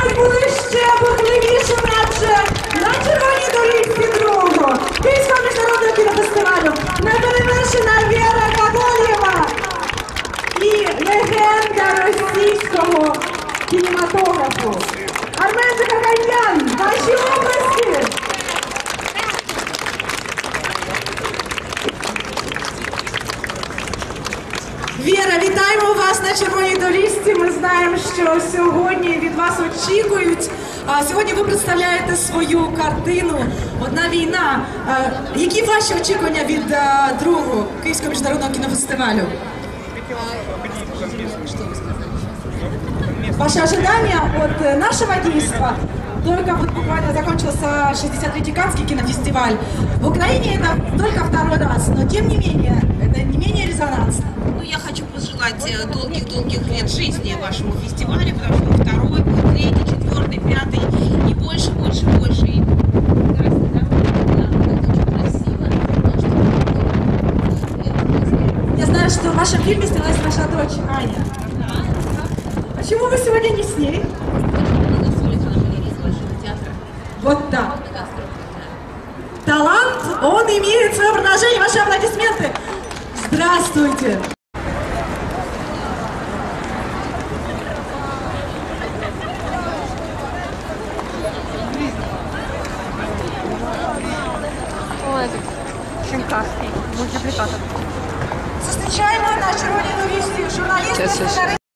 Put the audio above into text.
Марк буде ще бурхливішим, радше на червоній доріжці другу. Київського міжнародного кінофестивалю неперевершена Віра Каболєва і легенда. вітаємо вас на червоній доріжці. Ми знаємо, що сьогодні від вас очікують. А, Сьогодні ви представляєте свою картину Одна війна. А, Які ваші очікування від а, другого Київського міжнародного кінофестивалю? Ваши ожидания от э, нашего действа? Только вот буквально закончился 63-й Каннский кинофестиваль. В Украине это только второй раз, но тем не менее, это не менее резонансно. Ну, я хочу пожелать э, долгих-долгих лет жизни вашему фестивалю, потому что второй, будет третий, четвертый, пятый и больше, больше, больше. И красиво. Я знаю, что в вашем фильме снялась ваша дочь Аня. Почему вы сегодня не с ней? Вот так. Талант, он имеет свое продолжение. Ваши аплодисменты. Здравствуйте. Шимкарський, мультиплікатор. Зустрічаємо на червоній доріжці журналістів Щас, щас. сценаристів